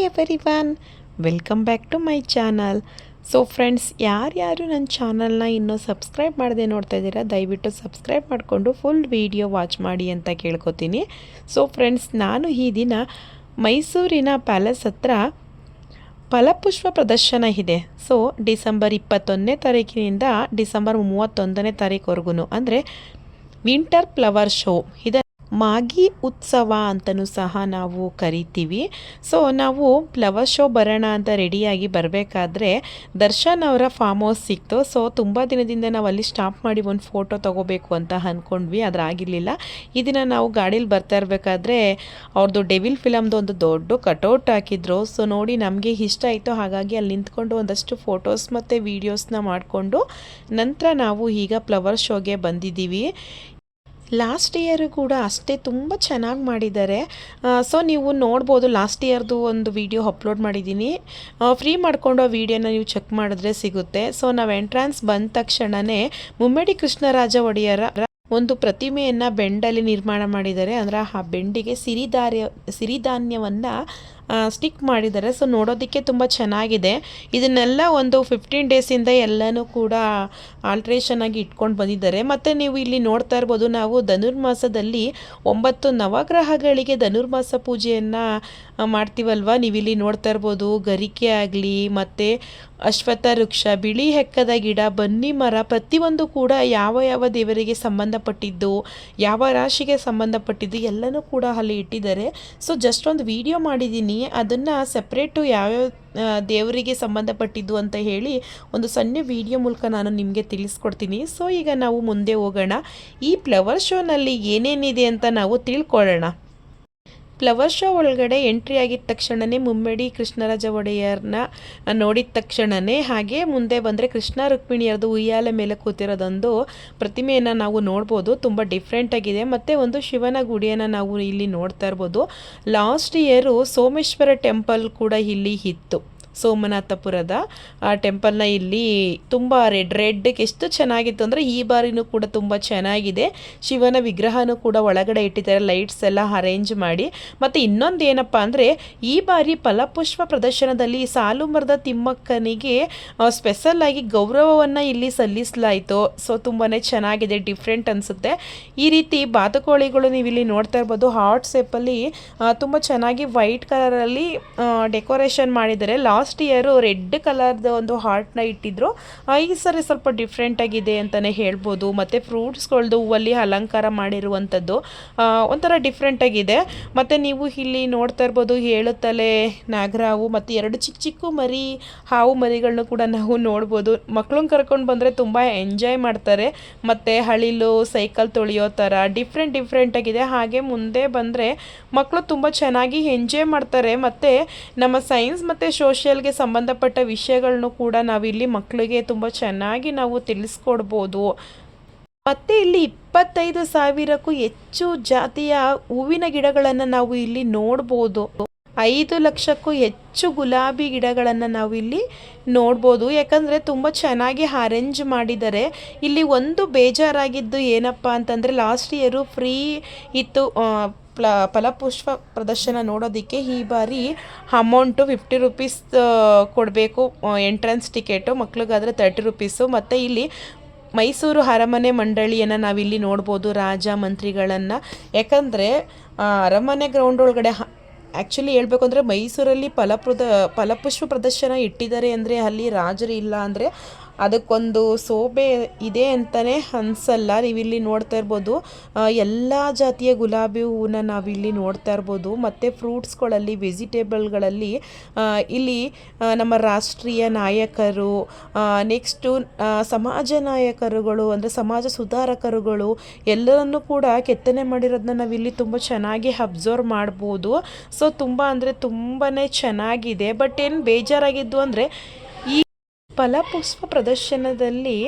Hi everyone welcome back to my channel so friends ಯಾರ್ಯಾರು ನನ್ನ ಚಾನಲ್ನ ಇನ್ನೂ ಸಬ್ಸ್ಕ್ರೈಬ್ ಮಾಡದೆ ನೋಡ್ತಾ ಇದ್ದೀರಾ, ದಯವಿಟ್ಟು ಸಬ್ಸ್ಕ್ರೈಬ್ ಮಾಡಿಕೊಂಡು ಫುಲ್ ವಿಡಿಯೋ ವಾಚ್ ಮಾಡಿ ಅಂತ ಕೇಳ್ಕೊತೀನಿ. ಸೊ ಫ್ರೆಂಡ್ಸ್ ನಾನು ಈ ದಿನ ಮೈಸೂರಿನ ಪ್ಯಾಲೇಸ್ ಹತ್ರ ಫಲಪುಷ್ಪ ಪ್ರದರ್ಶನ ಇದೆ. ಸೊ ಡಿಸೆಂಬರ್ ಇಪ್ಪತ್ತೊಂದನೇ ತಾರೀಕಿನಿಂದ ಡಿಸೆಂಬರ್ ಮೂವತ್ತೊಂದನೇ ತಾರೀಕುವರೆಗೂ ಅಂದರೆ ವಿಂಟರ್ ಫ್ಲವರ್ ಶೋ ಇದ ಮಾಗಿ ಉತ್ಸವ ಅಂತಲೂ ಸಹ ನಾವು ಕರಿತೀವಿ. ಸೊ ನಾವು ಫ್ಲವರ್ ಶೋ ಬರೋಣ ಅಂತ ರೆಡಿಯಾಗಿ ಬರಬೇಕಾದ್ರೆ ದರ್ಶನ್ ಅವರ ಫಾರ್ಮ್ ಹೌಸ್ ಸಿಕ್ತು. ಸೊ ತುಂಬ ದಿನದಿಂದ ನಾವು ಅಲ್ಲಿ ಸ್ಟಾಪ್ ಮಾಡಿ ಒಂದು ಫೋಟೋ ತೊಗೋಬೇಕು ಅಂತ ಅಂದ್ಕೊಂಡ್ವಿ ಆದರೆ ಆಗಿರಲಿಲ್ಲ. ಈ ದಿನ ನಾವು ಗಾಡೀಲಿ ಬರ್ತಾ ಇರಬೇಕಾದ್ರೆ ಅವ್ರದ್ದು ಡೆವಿಲ್ ಫಿಲಮ್ದು ಒಂದು ದೊಡ್ಡ ಕಟೌಟ್ ಹಾಕಿದ್ರು. ಸೊ ನೋಡಿ ನಮಗೆ ಇಷ್ಟ ಆಯಿತು. ಹಾಗಾಗಿ ಅಲ್ಲಿ ನಿಂತ್ಕೊಂಡು ಒಂದಷ್ಟು ಫೋಟೋಸ್ ಮತ್ತು ವೀಡಿಯೋಸ್ನ ಮಾಡಿಕೊಂಡು ನಂತರ ನಾವು ಈಗ ಫ್ಲವರ್ ಶೋಗೆ ಬಂದಿದ್ದೀವಿ. ಲಾಸ್ಟ್ ಇಯರು ಕೂಡ ಅಷ್ಟೇ ತುಂಬ ಚೆನ್ನಾಗಿ ಮಾಡಿದ್ದಾರೆ. ಸೊ ನೀವು ನೋಡ್ಬೋದು ಲಾಸ್ಟ್ ಇಯರ್ದು ಒಂದು ವಿಡಿಯೋ ಅಪ್ಲೋಡ್ ಮಾಡಿದ್ದೀನಿ. ಫ್ರೀ ಮಾಡಿಕೊಂಡು ಆ ವಿಡಿಯೋನ ನೀವು ಚೆಕ್ ಮಾಡಿದ್ರೆ ಸಿಗುತ್ತೆ. ಸೊ ನಾವು ಎಂಟ್ರಾನ್ಸ್ ಬಂದ ತಕ್ಷಣವೇ ಮುಮ್ಮಡಿ ಕೃಷ್ಣರಾಜ ಒಡೆಯರ ಒಂದು ಪ್ರತಿಮೆಯನ್ನು ಬೆಂಡಲ್ಲಿ ನಿರ್ಮಾಣ ಮಾಡಿದ್ದಾರೆ. ಅಂದರೆ ಆ ಬೆಂಡಿಗೆ ಸಿರಿಧಾರ್ಯ, ಸಿರಿಧಾನ್ಯವನ್ನು ಸ್ಟಿಕ್ ಮಾಡಿದ್ದಾರೆ. ಸೊ ನೋಡೋದಕ್ಕೆ ತುಂಬ ಚೆನ್ನಾಗಿದೆ. ಇದನ್ನೆಲ್ಲ ಒಂದು ಫಿಫ್ಟೀನ್ ಡೇಸಿಂದ ಎಲ್ಲನೂ ಕೂಡ ಆಲ್ಟ್ರೇಷನ್ ಆಗಿ ಇಟ್ಕೊಂಡು ಬಂದಿದ್ದಾರೆ. ಮತ್ತು ನೀವು ಇಲ್ಲಿ ನೋಡ್ತಾ ಇರ್ಬೋದು, ನಾವು ಧನುರ್ಮಾಸದಲ್ಲಿ ಒಂಬತ್ತು ನವಗ್ರಹಗಳಿಗೆ ಧನುರ್ಮಾಸ ಪೂಜೆಯನ್ನು ಮಾಡ್ತೀವಲ್ವ? ನೀವು ಇಲ್ಲಿ ನೋಡ್ತಾ ಇರ್ಬೋದು, ಗರಿಕೆ ಆಗಲಿ, ಮತ್ತು ಅಶ್ವಥ ವೃಕ್ಷ, ಬಿಳಿ ಹೆಕ್ಕದ ಗಿಡ, ಬನ್ನಿ ಮರ, ಪ್ರತಿಯೊಂದು ಕೂಡ ಯಾವ ಯಾವ ದೇವರಿಗೆ ಸಂಬಂಧಪಟ್ಟಿದ್ದು, ಯಾವ ರಾಶಿಗೆ ಸಂಬಂಧಪಟ್ಟಿದ್ದು ಎಲ್ಲನೂ ಕೂಡ ಅಲ್ಲಿ ಇಟ್ಟಿದ್ದಾರೆ. ಸೊ ಜಸ್ಟ್ ಒಂದು ವಿಡಿಯೋ ಮಾಡಿದ್ದೀನಿ. ಅದನ್ನು ಸಪ್ರೇಟು ಯಾವ್ಯಾವ ದೇವರಿಗೆ ಸಂಬಂಧಪಟ್ಟಿದ್ದು ಅಂತ ಹೇಳಿ ಒಂದು ಸಣ್ಣ ವಿಡಿಯೋ ಮೂಲಕ ನಾನು ನಿಮಗೆ ತಿಳಿಸ್ಕೊಡ್ತೀನಿ. ಸೊ ಈಗ ನಾವು ಮುಂದೆ ಹೋಗೋಣ. ಈ ಫ್ಲವರ್ ಶೋನಲ್ಲಿ ಏನೇನಿದೆ ಅಂತ ನಾವು ತಿಳ್ಕೊಳ್ಳೋಣ. ಫ್ಲವರ್ ಶೋ ಒಳಗಡೆ ಎಂಟ್ರಿ ಆಗಿದ ತಕ್ಷಣವೇ ಮುಮ್ಮಡಿ ಕೃಷ್ಣರಾಜ ಒಡೆಯರ್ನ ನೋಡಿದ ತಕ್ಷಣವೇ ಹಾಗೆ ಮುಂದೆ ಬಂದರೆ ಕೃಷ್ಣ ರುಕ್ಮಿಣಿಯರದು ಉಯ್ಯಾಲೆ ಮೇಲೆ ಕೂತಿರೋದೊಂದು ಪ್ರತಿಮೆಯನ್ನು ನಾವು ನೋಡ್ಬೋದು. ತುಂಬ ಡಿಫ್ರೆಂಟಾಗಿದೆ ಮತ್ತು ಒಂದು ಶಿವನ ಗುಡಿಯನ್ನು ನಾವು ಇಲ್ಲಿ ನೋಡ್ತಾ ಇರ್ಬೋದು. ಲಾಸ್ಟ್ ಇಯರು ಸೋಮೇಶ್ವರ ಟೆಂಪಲ್ ಕೂಡ ಇಲ್ಲಿ ಇತ್ತು. ಸೋಮನಾಥಪುರದ ಟೆಂಪಲ್ನ ಇಲ್ಲಿ ತುಂಬ ರೆಡ್ ರೆಡ್ಗೆ ಎಷ್ಟು ಚೆನ್ನಾಗಿತ್ತು ಅಂದರೆ ಈ ಬಾರಿನೂ ಕೂಡ ತುಂಬ ಚೆನ್ನಾಗಿದೆ. ಶಿವನ ವಿಗ್ರಹನೂ ಕೂಡ ಒಳಗಡೆ ಇಟ್ಟಿದ್ದಾರೆ, ಲೈಟ್ಸ್ ಎಲ್ಲ ಅರೇಂಜ್ ಮಾಡಿ. ಮತ್ತು ಇನ್ನೊಂದು ಏನಪ್ಪ ಅಂದರೆ ಈ ಬಾರಿ ಫಲಪುಷ್ಪ ಪ್ರದರ್ಶನದಲ್ಲಿ ಸಾಲು ಮರದ ತಿಮ್ಮಕ್ಕನಿಗೆ ಸ್ಪೆಷಲ್ ಆಗಿ ಗೌರವವನ್ನು ಇಲ್ಲಿ ಸಲ್ಲಿಸಲಾಯಿತು. ಸೊ ತುಂಬಾ ಚೆನ್ನಾಗಿದೆ ಡಿಫ್ರೆಂಟ್ ಅನಿಸುತ್ತೆ. ಈ ರೀತಿ ಬಾತುಕೋಳಿಗಳು ನೀವು ಇಲ್ಲಿ ನೋಡ್ತಾ ಇರ್ಬೋದು. ಹಾಟ್ ಸೇಪಲ್ಲಿ ತುಂಬ ಚೆನ್ನಾಗಿ ವೈಟ್ ಕಲರಲ್ಲಿ ಡೆಕೋರೇಷನ್ ಮಾಡಿದ್ದಾರೆ. ಲಾಸ್ಟ್ ಲಾಸ್ಟ್ ಇಯರು ರೆಡ್ ಕಲರ್ದು ಒಂದು ಹಾರ್ಟ್ನ ಇಟ್ಟಿದ್ರು. ಈ ಸರಿ ಸ್ವಲ್ಪ ಡಿಫ್ರೆಂಟ್ ಆಗಿದೆ ಅಂತಲೇ ಹೇಳ್ಬೋದು. ಮತ್ತು ಫ್ರೂಟ್ಸ್ಗಳದ್ದು ಹೂವಲ್ಲಿ ಅಲಂಕಾರ ಮಾಡಿರುವಂಥದ್ದು ಒಂಥರ ಡಿಫ್ರೆಂಟ್ ಆಗಿದೆ. ಮತ್ತು ನೀವು ಇಲ್ಲಿ ನೋಡ್ತಾ ಇರ್ಬೋದು, ಹೇಳುತ್ತಲೆ ನಾಗರಾವು ಮತ್ತು ಎರಡು ಚಿಕ್ಕ ಚಿಕ್ಕ ಮರಿ, ಹಾವು ಮರಿಗಳನ್ನೂ ಕೂಡ ನಾವು ನೋಡ್ಬೋದು. ಮಕ್ಕಳನ್ನ ಕರ್ಕೊಂಡು ಬಂದರೆ ತುಂಬ ಎಂಜಾಯ್ ಮಾಡ್ತಾರೆ. ಮತ್ತು ಹಳಿಲು ಸೈಕಲ್ ತೊಳೆಯೋ ಥರ ಡಿಫ್ರೆಂಟ್ ಡಿಫ್ರೆಂಟ್ ಆಗಿದೆ. ಹಾಗೆ ಮುಂದೆ ಬಂದರೆ ಮಕ್ಕಳು ತುಂಬ ಚೆನ್ನಾಗಿ ಎಂಜಾಯ್ ಮಾಡ್ತಾರೆ. ಮತ್ತು ನಮ್ಮ ಸೈನ್ಸ್ ಮತ್ತು ಸೋಷಿಯಲ್ ಗೆ ಸಂಬಂಧಪಟ್ಟ ವಿಷಯಗಳನ್ನು ಕೂಡ ನಾವಿಲ್ಲಿ ಮಕ್ಕಳಿಗೆ ತುಂಬ ಚೆನ್ನಾಗಿ ನಾವು ತಿಳಿಸ್ಕೊಡ್ಬೋದು. ಮತ್ತು ಇಲ್ಲಿ ಇಪ್ಪತ್ತೈದು ಸಾವಿರಕ್ಕೂ ಹೆಚ್ಚು ಜಾತಿಯ ಹೂವಿನ ಗಿಡಗಳನ್ನು ನಾವು ಇಲ್ಲಿ ನೋಡ್ಬೋದು. ಐದು ಲಕ್ಷಕ್ಕೂ ಹೆಚ್ಚು ಗುಲಾಬಿ ಗಿಡಗಳನ್ನು ನಾವು ಇಲ್ಲಿ ನೋಡ್ಬೋದು. ಯಾಕಂದರೆ ತುಂಬ ಚೆನ್ನಾಗಿ ಅರೇಂಜ್ ಮಾಡಿದ್ದಾರೆ. ಇಲ್ಲಿ ಒಂದು ಬೇಜಾರಾಗಿದ್ದು ಏನಪ್ಪ ಅಂತಂದರೆ ಲಾಸ್ಟ್ ಇಯರು ಫ್ರೀ ಇತ್ತು ಪ್ಲ, ಫಲಪುಷ್ಪ ಪ್ರದರ್ಶನ ನೋಡೋದಕ್ಕೆ ಈ ಬಾರಿ ಅಮೌಂಟು ಫಿಫ್ಟಿ ರುಪೀಸ್ ಕೊಡಬೇಕು ಎಂಟ್ರೆನ್ಸ್ ಟಿಕೆಟು ಮಕ್ಳಿಗಾದರೆ ತರ್ಟಿ ರುಪೀಸು ಮತ್ತು ಇಲ್ಲಿ ಮೈಸೂರು ಅರಮನೆ ಮಂಡಳಿಯನ್ನು ನಾವಿಲ್ಲಿ ನೋಡ್ಬೋದು, ರಾಜ ಮಂತ್ರಿಗಳನ್ನು. ಯಾಕಂದರೆ ಅರಮನೆ ಗ್ರೌಂಡ್ ಒಳಗಡೆ ಆ್ಯಕ್ಚುಲಿ ಹೇಳಬೇಕು ಅಂದರೆ ಮೈಸೂರಲ್ಲಿ ಫಲಪ್ರದ, ಫಲಪುಷ್ಪ ಪ್ರದರ್ಶನ ಇಟ್ಟಿದ್ದಾರೆ ಅಂದರೆ ಅಲ್ಲಿ ರಾಜರು ಇಲ್ಲ ಅಂದರೆ ಅದಕ್ಕೊಂದು ಸೋಬೆ ಇದೆ ಅಂತಲೇ ಅನಿಸಲ್ಲ. ನೀವಿಲ್ಲಿ ನೋಡ್ತಾ ಇರ್ಬೋದು ಎಲ್ಲ ಜಾತಿಯ ಗುಲಾಬಿ ಹೂವನ್ನ ನಾವಿಲ್ಲಿ ನೋಡ್ತಾ ಇರ್ಬೋದು. ಮತ್ತು ಫ್ರೂಟ್ಸ್ಗಳಲ್ಲಿ, ವೆಜಿಟೇಬಲ್ಗಳಲ್ಲಿ ಇಲ್ಲಿ ನಮ್ಮ ರಾಷ್ಟ್ರೀಯ ನಾಯಕರು ನೆಕ್ಸ್ಟು ಸಮಾಜ ನಾಯಕರುಗಳು, ಅಂದರೆ ಸಮಾಜ ಸುಧಾರಕರುಗಳು, ಎಲ್ಲರನ್ನು ಕೂಡ ಕೆತ್ತನೆ ಮಾಡಿರೋದನ್ನ ನಾವಿಲ್ಲಿ ತುಂಬ ಚೆನ್ನಾಗಿ ಅಬ್ಸರ್ವ್ ಮಾಡ್ಬೋದು. ಸೊ, ತುಂಬ ಅಂದರೆ ತುಂಬಾ ಚೆನ್ನಾಗಿದೆ. ಬಟ್ ಏನು ಬೇಜಾರಾಗಿದ್ದು ಅಂದರೆ ಫಲಪುಷ್ಪ ಪ್ರದರ್ಶನದಲ್ಲಿ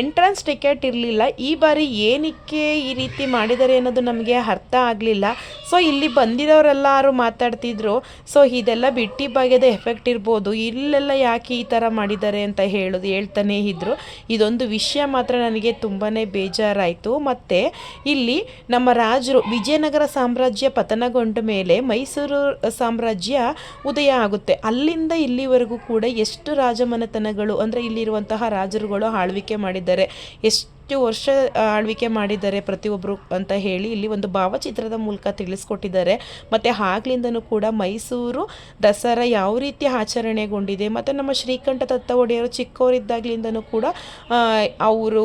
ಎಂಟ್ರೆನ್ಸ್ ಟಿಕೆಟ್ ಇರಲಿಲ್ಲ. ಈ ಬಾರಿ ಏನಕ್ಕೆ ಈ ರೀತಿ ಮಾಡಿದ್ದಾರೆ ಅನ್ನೋದು ನಮಗೆ ಅರ್ಥ ಆಗಲಿಲ್ಲ. ಸೊ ಇಲ್ಲಿ ಬಂದಿರೋರೆಲ್ಲರೂ ಮಾತಾಡ್ತಿದ್ರು. ಸೊ ಇದೆಲ್ಲ ಬಿಟ್ಟಿ ಬಾಗ್ಯದ ಎಫೆಕ್ಟ್ ಇರ್ಬೋದು. ಇಲ್ಲೆಲ್ಲ ಯಾಕೆ ಈ ಥರ ಮಾಡಿದ್ದಾರೆ ಅಂತ ಹೇಳೋದು, ಹೇಳ್ತಾನೆ ಇದ್ದರು ಇದೊಂದು ವಿಷಯ ಮಾತ್ರ ನನಗೆ ತುಂಬಾ ಬೇಜಾರಾಯಿತು. ಮತ್ತು ಇಲ್ಲಿ ನಮ್ಮ ರಾಜರು ವಿಜಯನಗರ ಸಾಮ್ರಾಜ್ಯ ಪತನಗೊಂಡ ಮೇಲೆ ಮೈಸೂರು ಸಾಮ್ರಾಜ್ಯ ಉದಯ ಆಗುತ್ತೆ. ಅಲ್ಲಿಂದ ಇಲ್ಲಿವರೆಗೂ ಕೂಡ ಎಷ್ಟು ರಾಜಮನೆತನಗಳು ಅಂದರೆ ಇಲ್ಲಿರುವಂತಹ ರಾಜರುಗಳು ಆಳ್ವಿಕೆ ಮಾಡಿದ್ದಾರೆ. ಎಷ್ಟು ವರ್ಷ ಆಳ್ವಿಕೆ ಮಾಡಿದ್ದಾರೆ ಪ್ರತಿಯೊಬ್ಬರು ಅಂತ ಹೇಳಿ ಇಲ್ಲಿ ಒಂದು ಭಾವಚಿತ್ರದ ಮೂಲಕ ತಿಳಿಸ್ಕೊಟ್ಟಿದ್ದಾರೆ. ಮತ್ತು ಆಗ್ಲಿಂದನೂ ಕೂಡ ಮೈಸೂರು ದಸರಾ ಯಾವ ರೀತಿ ಆಚರಣೆಗೊಂಡಿದೆ, ಮತ್ತು ನಮ್ಮ ಶ್ರೀಕಂಠ ದತ್ತ ಒಡೆಯರು ಚಿಕ್ಕವರಿದ್ದಾಗ್ಲಿಂದನೂ ಕೂಡ ಅವರು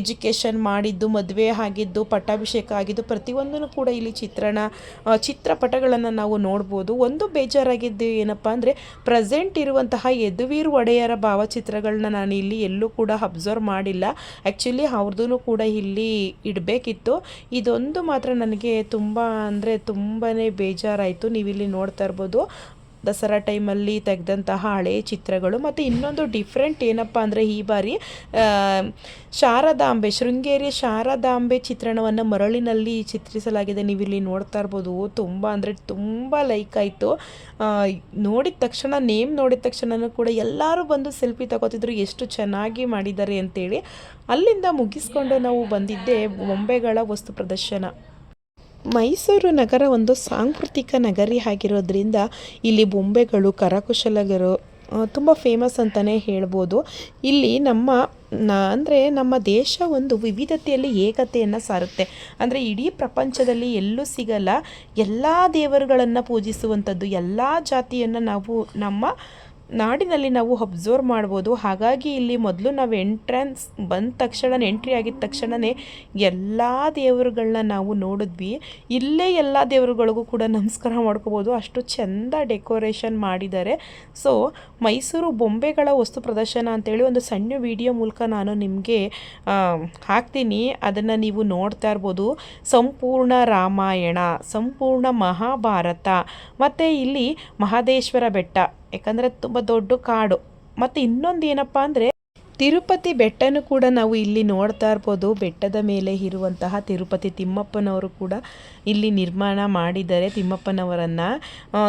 ಎಜುಕೇಷನ್ ಮಾಡಿದ್ದು, ಮದುವೆ ಆಗಿದ್ದು, ಪಟ್ಟಾಭಿಷೇಕ ಆಗಿದ್ದು ಪ್ರತಿಯೊಂದನ್ನು ಕೂಡ ಇಲ್ಲಿ ಚಿತ್ರಣ ಚಿತ್ರಪಟಗಳನ್ನು ನಾವು ನೋಡ್ಬೋದು. ಒಂದು ಬೇಜಾರಾಗಿದ್ದು ಏನಪ್ಪ ಅಂದರೆ ಪ್ರೆಸೆಂಟ್ ಇರುವಂತಹ ಯದುವೀರ್ ಒಡೆಯರ ಭಾವಚಿತ್ರಗಳನ್ನ ನಾನು ಇಲ್ಲಿ ಎಲ್ಲೂ ಕೂಡ ಅಬ್ಸರ್ವ್ ಮಾಡಿಲ್ಲ. ಆ್ಯಕ್ಚುಲಿ ಅವ್ರದ್ದು ಕೂಡ ಇಲ್ಲಿ ಇಡಬೇಕಿತ್ತು. ಇದೊಂದು ಮಾತ್ರ ನನಗೆ ತುಂಬ ಅಂದರೆ ತುಂಬಾ ಬೇಜಾರಾಯಿತು. ನೀವಿಲ್ಲಿ ನೋಡ್ತಾ ಇರ್ಬೋದು. ದಸರಾ ಟೈಮಲ್ಲಿ ತೆಗೆದಂತಹ ಹಳೆಯ ಚಿತ್ರಗಳು ಮತ್ತು ಇನ್ನೊಂದು ಡಿಫ್ರೆಂಟ್ ಏನಪ್ಪ ಅಂದರೆ ಈ ಬಾರಿ ಶಾರದಾಂಬೆ ಶೃಂಗೇರಿಯ ಶಾರದಾಂಬೆ ಚಿತ್ರಣವನ್ನು ಮರಳಿನಲ್ಲಿ ಚಿತ್ರಿಸಲಾಗಿದೆ. ನೀವಿಲ್ಲಿ ನೋಡ್ತಾ ಇರ್ಬೋದು, ತುಂಬ ಅಂದರೆ ತುಂಬ ಲೈಕ್ ಆಯಿತು. ನೋಡಿದ ತಕ್ಷಣ ನೇಮ್ ನೋಡಿದ ತಕ್ಷಣ ಕೂಡ ಎಲ್ಲರೂ ಬಂದು ಸೆಲ್ಫಿ ತಗೋತಿದ್ರು, ಎಷ್ಟು ಚೆನ್ನಾಗಿ ಮಾಡಿದ್ದಾರೆ ಅಂತೇಳಿ. ಅಲ್ಲಿಂದ ಮುಗಿಸ್ಕೊಂಡು ನಾವು ಬಂದಿದ್ದೆ ಬೊಂಬೆಗಳ ವಸ್ತು ಪ್ರದರ್ಶನ. ಮೈಸೂರು ನಗರ ಒಂದು ಸಾಂಸ್ಕೃತಿಕ ನಗರಿ ಆಗಿರೋದ್ರಿಂದ ಇಲ್ಲಿ ಬೊಂಬೆಗಳು ಕರಕುಶಲಗರು ತುಂಬ ಫೇಮಸ್ ಅಂತಲೇ ಹೇಳ್ಬೋದು. ಇಲ್ಲಿ ನಮ್ಮ ಅಂದರೆ ನಮ್ಮ ದೇಶ ಒಂದು ವಿವಿಧತೆಯಲ್ಲಿ ಏಕತೆಯನ್ನು ಸಾರುತ್ತೆ. ಅಂದರೆ ಇಡೀ ಪ್ರಪಂಚದಲ್ಲಿ ಎಲ್ಲೂ ಸಿಗಲ್ಲ. ಎಲ್ಲ ದೇವರುಗಳನ್ನು ಪೂಜಿಸುವಂಥದ್ದು, ಎಲ್ಲ ಜಾತಿಯನ್ನು ನಾವು ನಮ್ಮ ನಾಡಿನಲ್ಲಿ ನಾವು ಅಬ್ಸರ್ವ್ ಮಾಡ್ಬೋದು. ಹಾಗಾಗಿ ಇಲ್ಲಿ ಮೊದಲು ನಾವು ಎಂಟ್ರೆನ್ಸ್ ಬಂದ ತಕ್ಷಣ ಎಂಟ್ರಿ ಆಗಿದ ತಕ್ಷಣವೇ ಎಲ್ಲ ದೇವರುಗಳನ್ನ ನಾವು ನೋಡಿದ್ವಿ. ಇಲ್ಲೇ ಎಲ್ಲ ದೇವರುಗಳಿಗೂ ಕೂಡ ನಮಸ್ಕಾರ ಮಾಡ್ಕೋಬೋದು. ಅಷ್ಟು ಚೆಂದ ಡೆಕೋರೇಷನ್ ಮಾಡಿದ್ದಾರೆ. ಸೊ ಮೈಸೂರು ಬೊಂಬೆಗಳ ವಸ್ತು ಪ್ರದರ್ಶನ ಅಂತೇಳಿ ಒಂದು ಸಣ್ಣ ವಿಡಿಯೋ ಮೂಲಕ ನಾನು ನಿಮಗೆ ಹಾಕ್ತೀನಿ. ಅದನ್ನು ನೀವು ನೋಡ್ತಾ ಇರ್ಬೋದು. ಸಂಪೂರ್ಣ ರಾಮಾಯಣ, ಸಂಪೂರ್ಣ ಮಹಾಭಾರತ. ಮತ್ತು ಇಲ್ಲಿ ಮಹದೇಶ್ವರ ಬೆಟ್ಟ. ಯಾಕಂದರೆ ತುಂಬ ದೊಡ್ಡ ಕಾಡು. ಮತ್ತು ಇನ್ನೊಂದು ಏನಪ್ಪ ಅಂದರೆ ತಿರುಪತಿ ಬೆಟ್ಟನೂ ಕೂಡ ನಾವು ಇಲ್ಲಿ ನೋಡ್ತಾ ಇರ್ಬೋದು. ಬೆಟ್ಟದ ಮೇಲೆ ಇರುವಂತಹ ತಿರುಪತಿ ತಿಮ್ಮಪ್ಪನವರು ಕೂಡ ಇಲ್ಲಿ ನಿರ್ಮಾಣ ಮಾಡಿದ್ದಾರೆ ತಿಮ್ಮಪ್ಪನವರನ್ನು.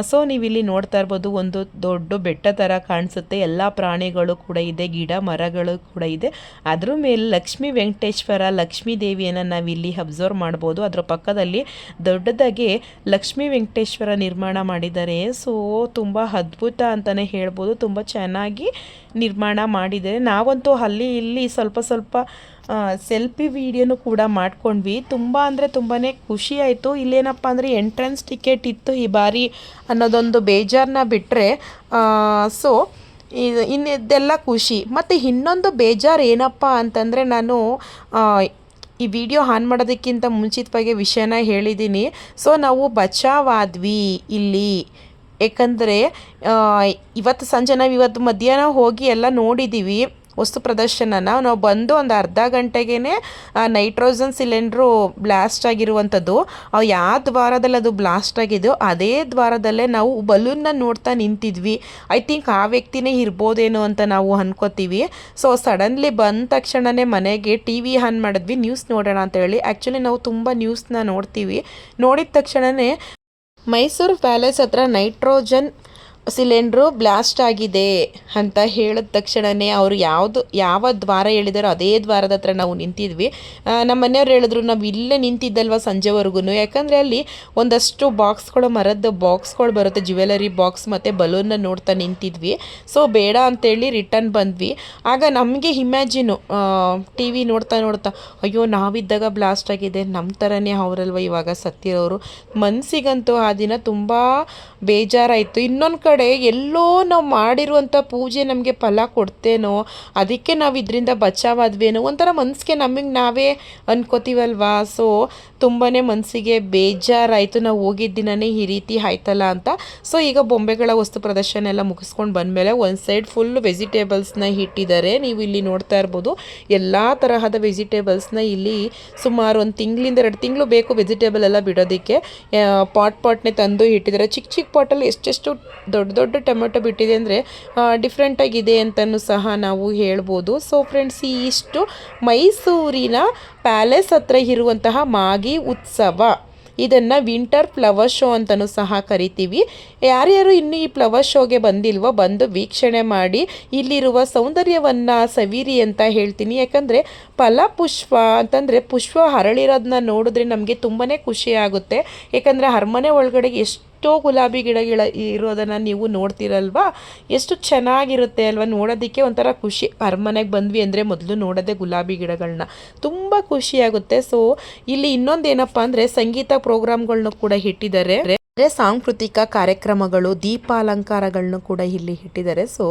ಸೊ ನೀವು ಇಲ್ಲಿ ನೋಡ್ತಾ ಇರ್ಬೋದು, ಒಂದು ದೊಡ್ಡ ಬೆಟ್ಟ ಥರ ಕಾಣಿಸುತ್ತೆ. ಎಲ್ಲ ಪ್ರಾಣಿಗಳು ಕೂಡ ಇದೆ, ಗಿಡ ಮರಗಳು ಕೂಡ ಇದೆ. ಅದ್ರ ಮೇಲೆ ಲಕ್ಷ್ಮೀ ವೆಂಕಟೇಶ್ವರ ಲಕ್ಷ್ಮೀ ದೇವಿಯನ್ನು ನಾವಿಲ್ಲಿ ಅಬ್ಸರ್ವ್ ಮಾಡ್ಬೋದು. ಅದರ ಪಕ್ಕದಲ್ಲಿ ದೊಡ್ಡದಾಗಿ ಲಕ್ಷ್ಮೀ ವೆಂಕಟೇಶ್ವರ ನಿರ್ಮಾಣ ಮಾಡಿದ್ದಾರೆ. ಸೊ, ತುಂಬ ಅದ್ಭುತ ಅಂತಲೇ ಹೇಳ್ಬೋದು. ತುಂಬ ಚೆನ್ನಾಗಿ ನಿರ್ಮಾಣ ಮಾಡಿದ್ದಾರೆ. ನಾವಂತೂ ಅಲ್ಲಿ ಇಲ್ಲಿ ಸ್ವಲ್ಪ ಸ್ವಲ್ಪ ಸೆಲ್ಫಿ ವೀಡಿಯೋನು ಕೂಡ ಮಾಡ್ಕೊಂಡ್ವಿ. ತುಂಬ ಅಂದರೆ ತುಂಬಾ ಖುಷಿ ಆಯಿತು. ಇಲ್ಲೇನಪ್ಪ ಅಂದರೆ ಎಂಟ್ರೆನ್ಸ್ ಟಿಕೆಟ್ ಇತ್ತು ಈ ಬಾರಿ ಅನ್ನೋದೊಂದು ಬೇಜಾರನ್ನ ಬಿಟ್ಟರೆ ಸೊ ಇನ್ನಿದೆಲ್ಲ ಖುಷಿ. ಮತ್ತು ಇನ್ನೊಂದು ಬೇಜಾರು ಏನಪ್ಪ ಅಂತಂದರೆ ನಾನು ಈ ವಿಡಿಯೋ ಆನ್ ಮಾಡೋದಕ್ಕಿಂತ ಮುಂಚಿತವಾಗಿ ವಿಷಯನ ಹೇಳಿದ್ದೀನಿ ಸೊ ನಾವು ಬಚಾವಾದ್ವಿ ಇಲ್ಲಿ. ಏಕೆಂದರೆ ಇವತ್ತು ಸಂಜೆ ನಾವು ಇವತ್ತು ಮಧ್ಯಾಹ್ನ ಹೋಗಿ ಎಲ್ಲ ನೋಡಿದ್ದೀವಿ ವಸ್ತು ಪ್ರದರ್ಶನನ ನಾವು ಬಂದು ಒಂದು ಅರ್ಧ ಗಂಟೆಗೇ ನೈಟ್ರೋಜನ್ ಸಿಲಿಂಡ್ರು ಬ್ಲಾಸ್ಟ್ ಆಗಿರುವಂಥದ್ದು ಯಾವ ದ್ವಾರದಲ್ಲಿ ಅದು ಬ್ಲಾಸ್ಟ್ ಆಗಿದೆಯೋ ಅದೇ ದ್ವಾರದಲ್ಲೇ ನಾವು ಬಲೂನ್ನ ನೋಡ್ತಾ ನಿಂತಿದ್ವಿ. ಐ ಥಿಂಕ್ ಆ ವ್ಯಕ್ತಿನೇ ಇರ್ಬೋದೇನೋ ಅಂತ ನಾವು ಅನ್ಕೋತೀವಿ. ಸೊ, ಸಡನ್ಲಿ ಬಂದ ತಕ್ಷಣವೇ ಮನೆಗೆ ಟಿ ವಿ ಆನ್ ಮಾಡಿದ್ವಿ, ನ್ಯೂಸ್ ನೋಡೋಣ ಅಂತ ಹೇಳಿ ಆ್ಯಕ್ಚುಲಿ ನಾವು ತುಂಬ ನ್ಯೂಸ್ನ ನೋಡ್ತೀವಿ. ನೋಡಿದ ತಕ್ಷಣವೇ ಮೈಸೂರು ಪ್ಯಾಲೇಸ್ ಹತ್ರ ನೈಟ್ರೋಜನ್ ಸಿಲಿಂಡ್ರು ಬ್ಲಾಸ್ಟ್ ಆಗಿದೆ ಅಂತ ಹೇಳಿದ ತಕ್ಷಣವೇ ಅವರು ಯಾವುದು, ಯಾವ ದ್ವಾರ ಹೇಳಿದಾರೋ ಅದೇ ದ್ವಾರದ ಹತ್ರ ನಾವು ನಿಂತಿದ್ವಿ. ನಮ್ಮ ಮನೆಯವ್ರು ಹೇಳಿದ್ರು, ನಾವು ಇಲ್ಲೇ ನಿಂತಿದ್ದಲ್ವ ಸಂಜೆವರೆಗೂ ಯಾಕಂದರೆ ಅಲ್ಲಿ ಒಂದಷ್ಟು ಬಾಕ್ಸ್ಗಳು, ಮರದ ಬಾಕ್ಸ್ಗಳು ಬರುತ್ತೆ, ಜ್ಯುವೆಲರಿ ಬಾಕ್ಸ್ ಮತ್ತು ಬಲೂನ್ನ ನೋಡ್ತಾ ನಿಂತಿದ್ವಿ. ಸೊ, ಬೇಡ ಅಂತೇಳಿ ರಿಟರ್ನ್ ಬಂದ್ವಿ. ಆಗ ನಮಗೆ ಇಮ್ಯಾಜಿನು ಟಿ ವಿ ನೋಡ್ತಾ ನೋಡ್ತಾ, ಅಯ್ಯೋ, ನಾವಿದ್ದಾಗ ಬ್ಲಾಸ್ಟ್ ಆಗಿದೆ. ನಮ್ಮ ಥರನೇ ಅವರಲ್ವ ಇವಾಗ ಸತ್ತಿರೋರು. ಮನಸ್ಸಿಗಂತೂ ಆ ದಿನ ತುಂಬ ಬೇಜಾರಾಯಿತು. ಇನ್ನೊಂದು ಎಲ್ಲೋ ನಾವು ಮಾಡಿರುವಂಥ ಪೂಜೆ ನಮಗೆ ಫಲ ಕೊಡ್ತೇನೋ, ಅದಕ್ಕೆ ನಾವು ಇದರಿಂದ ಬಚಾವಾದ್ವೇನೋ ಒಂಥರ ಮನಸ್ಸಿಗೆ ನಮಗೆ ನಾವೇ ಅನ್ಕೋತೀವಲ್ವಾ? ಸೊ ತುಂಬಾ ಮನಸ್ಸಿಗೆ ಬೇಜಾರಾಯಿತು. ನಾವು ಹೋಗಿದ್ದ ದಿನನೇ ಈ ರೀತಿ ಆಯ್ತಲ್ಲ ಅಂತ. ಸೊ ಈಗ ಬೊಂಬೆಗಳ ವಸ್ತು ಪ್ರದರ್ಶನ ಎಲ್ಲ ಮುಗಿಸ್ಕೊಂಡು ಬಂದಮೇಲೆ ಒಂದು ಸೈಡ್ ಫುಲ್ ವೆಜಿಟೇಬಲ್ಸ್ನ ಇಟ್ಟಿದ್ದಾರೆ. ನೀವು ಇಲ್ಲಿ ನೋಡ್ತಾ ಇರ್ಬೋದು, ಎಲ್ಲ ತರಹದ ವೆಜಿಟೇಬಲ್ಸ್ನ ಇಲ್ಲಿ ಸುಮಾರು ಒಂದು ತಿಂಗಳಿಂದ ಎರಡು ತಿಂಗಳು ಬೇಕು ವೆಜಿಟೇಬಲ್ ಎಲ್ಲ ಬಿಡೋದಕ್ಕೆ. ಪಾಟ್ ಪಾಟ್ನೆ ತಂದು ಇಟ್ಟಿದ್ದಾರೆ. ಚಿಕ್ಕ ಚಿಕ್ಕ ಪಾಟಲ್ಲಿ ಎಷ್ಟೆಷ್ಟು ದೊಡ್ಡ ದೊಡ್ಡ ದೊಡ್ಡ ಟೊಮೆಟೊ ಬಿಟ್ಟಿದೆ ಅಂದರೆ ಡಿಫ್ರೆಂಟಾಗಿದೆ ಅಂತಲೂ ಸಹ ನಾವು ಹೇಳ್ಬೋದು. ಸೊ ಫ್ರೆಂಡ್ಸ್ ಈ ಇಷ್ಟು ಮೈಸೂರಿನ ಪ್ಯಾಲೇಸ್ ಹತ್ರ ಇರುವಂತಹ ಮಾಗಿ ಉತ್ಸವ. ಇದನ್ನು ವಿಂಟರ್ ಫ್ಲವರ್ ಶೋ ಅಂತಲೂ ಸಹ ಕರಿತೀವಿ. ಯಾರ್ಯಾರು ಇನ್ನೂ ಈ ಫ್ಲವರ್ ಶೋಗೆ ಬಂದಿಲ್ವೋ ಬಂದು ವೀಕ್ಷಣೆ ಮಾಡಿ, ಇಲ್ಲಿರುವ ಸೌಂದರ್ಯವನ್ನು ಸವಿರಿ ಅಂತ ಹೇಳ್ತೀನಿ. ಯಾಕಂದರೆ ಫಲಪುಷ್ಪ ಅಂತಂದರೆ ಪುಷ್ಪ ಹರಳಿರೋದನ್ನ ನೋಡಿದ್ರೆ ನಮಗೆ ತುಂಬಾ ಖುಷಿ ಆಗುತ್ತೆ. ಯಾಕಂದರೆ, ಅರಮನೆ ಒಳಗಡೆ ಎಷ್ಟೋ ಗುಲಾಬಿ ಗಿಡಗಳ ಇರೋದನ್ನು ನೀವು ನೋಡ್ತೀರಲ್ವಾ? ಎಷ್ಟು ಚೆನ್ನಾಗಿರುತ್ತೆ ಅಲ್ವಾ? ನೋಡೋದಕ್ಕೆ ಒಂಥರ ಖುಷಿ. ಅರಮನೆಗೆ ಬಂದ್ವಿ ಅಂದರೆ ಮೊದಲು ನೋಡೋದೆ ಗುಲಾಬಿ ಗಿಡಗಳನ್ನ ತುಂಬ ಖುಷಿಯಾಗುತ್ತೆ ಸೊ ಇಲ್ಲಿ ಇನ್ನೊಂದು ಏನಪ್ಪ ಅಂದರೆ ಸಂಗೀತ ಪ್ರೋಗ್ರಾಮ್ಗಳನ್ನ ಕೂಡ ಇಟ್ಟಿದ್ದಾರೆ. ಸಾಂಸ್ಕೃತಿಕ ಕಾರ್ಯಕ್ರಮಗಳು ದೀಪಾಲಂಕಾರಗಳನ್ನು ಕೂಡ ಇಲ್ಲಿ ಇಟ್ಟಿದ್ದಾರೆ. ಸೊ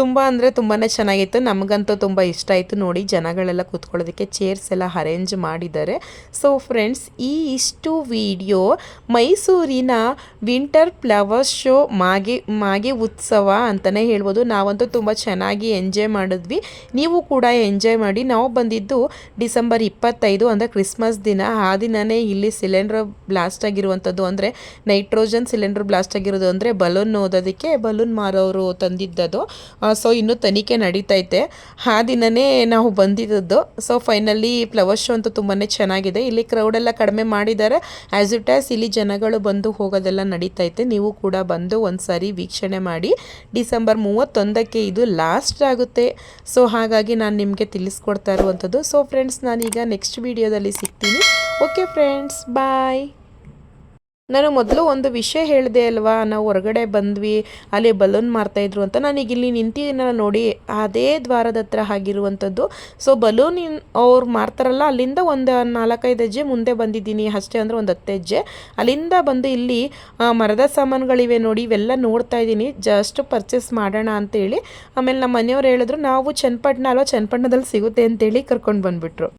ತುಂಬ ಅಂದರೆ ತುಂಬಾ ಚೆನ್ನಾಗಿತ್ತು. ನಮಗಂತೂ ತುಂಬ ಇಷ್ಟ ಆಯಿತು ನೋಡಿ ಜನಗಳೆಲ್ಲ ಕೂತ್ಕೊಳ್ಳೋದಕ್ಕೆ. ಚೇರ್ಸ್ ಎಲ್ಲ ಅರೇಂಜ್ ಮಾಡಿದ್ದಾರೆ. ಸೊ ಫ್ರೆಂಡ್ಸ್ ಈ ಇಷ್ಟು ವಿಡಿಯೋ ಮೈಸೂರಿನ winter flower show Magi Magi Utsava ಅಂತಲೇ ಹೇಳ್ಬೋದು. ನಾವಂತೂ ತುಂಬ ಚೆನ್ನಾಗಿ ಎಂಜಾಯ್ ಮಾಡಿದ್ವಿ. ನೀವು ಕೂಡ ಎಂಜಾಯ್ ಮಾಡಿ. ನಾವು ಬಂದಿದ್ದು ಡಿಸೆಂಬರ್ ಇಪ್ಪತ್ತೈದು, ಅಂದರೆ ಕ್ರಿಸ್ಮಸ್ ದಿನ. ಆ ದಿನವೇ ಇಲ್ಲಿ ಸಿಲಿಂಡ್ರ್ ಬ್ಲಾಸ್ಟ್ ಆಗಿರುವಂಥದ್ದು, ಅಂದರೆ ನೈಟ್ರೋಜನ್ ಸಿಲಿಂಡರ್ ಬ್ಲಾಸ್ಟ್ ಆಗಿರೋದು, ಅಂದರೆ ಬಲೂನ್ ಓದೋದಕ್ಕೆ ಬಲೂನ್ ಮಾರೋರು ತಂದಿದ್ದದು. ಸೊ ಇನ್ನೂ ತನಿಖೆ ನಡೀತೈತೆ. ಆ ದಿನವೇ ನಾವು ಬಂದಿದ್ದದ್ದು. ಸೊ ಫೈನಲಿ ಫ್ಲವರ್ ಶೋ ಅಂತೂ ತುಂಬಾ ಚೆನ್ನಾಗಿದೆ. ಇಲ್ಲಿ ಕ್ರೌಡೆಲ್ಲ ಕಡಿಮೆ ಮಾಡಿದ್ದಾರೆ. ಆ್ಯಸ್ ಇಟ್ ಆ್ಯಸ್ ಇಲ್ಲಿ ಜನಗಳು ಬಂದು ಹೋಗೋದೆಲ್ಲ ನಡೀತೈತೆ. ನೀವು ಕೂಡ ಬಂದು ಒಂದು ಸಾರಿ ವೀಕ್ಷಣೆ ಮಾಡಿ. ಡಿಸೆಂಬರ್ ಮೂವತ್ತೊಂದಕ್ಕೆ ಇದು ಲಾಸ್ಟ್ ಆಗುತ್ತೆ. ಸೊ ಹಾಗಾಗಿ ನಾನು ನಿಮಗೆ ತಿಳಿಸ್ಕೊಡ್ತಾ ಇರುವಂಥದ್ದು ಸೊ ಫ್ರೆಂಡ್ಸ್ ನಾನೀಗ ನೆಕ್ಸ್ಟ್ ವೀಡಿಯೋದಲ್ಲಿ ಸಿಗ್ತೀನಿ. ಓಕೆ ಫ್ರೆಂಡ್ಸ್ ಬಾಯ್ ನಾನು ಮೊದಲು ಒಂದು ವಿಷಯ ಹೇಳಿದೆ ಅಲ್ವಾ, ನಾವು ಹೊರಗಡೆ ಬಂದ್ವಿ, ಅಲ್ಲಿ ಬಲೂನ್ ಮಾರ್ತಾಯಿದ್ರು ಅಂತ. ನಾನೀಗ ಇಲ್ಲಿ ನಿಂತಿದ್ದೀನ ನೋಡಿ, ಅದೇ ದ್ವಾರದ ಹತ್ರ ಆಗಿರುವಂಥದ್ದು ಸೊ ಬಲೂನ್ ಅವ್ರು ಮಾರ್ತಾರಲ್ಲ, ಅಲ್ಲಿಂದ ಒಂದು ನಾಲ್ಕೈದು ಹೆಜ್ಜೆ ಮುಂದೆ ಬಂದಿದ್ದೀನಿ. ಅಷ್ಟೇ ಅಂದರೆ ಒಂದು ಹತ್ತು ಹೆಜ್ಜೆ. ಅಲ್ಲಿಂದ ಬಂದು ಇಲ್ಲಿ ಮರದ ಸಾಮಾನುಗಳಿವೆ ನೋಡಿ, ಇವೆಲ್ಲ ನೋಡ್ತಾ ಇದ್ದೀನಿ. ಜಸ್ಟ್ ಪರ್ಚೇಸ್ ಮಾಡೋಣ ಅಂತೇಳಿ. ಆಮೇಲೆ ನಮ್ಮ ಮನೆಯವ್ರು ಹೇಳಿದ್ರು, ನಾವು ಚನ್ನಪಟ್ಟಣ ಅಲ್ವಾ ಚನ್ನಪಟ್ಟಣದಲ್ಲಿ ಸಿಗುತ್ತೆ ಅಂತೇಳಿ ಕರ್ಕೊಂಡು ಬಂದುಬಿಟ್ರು.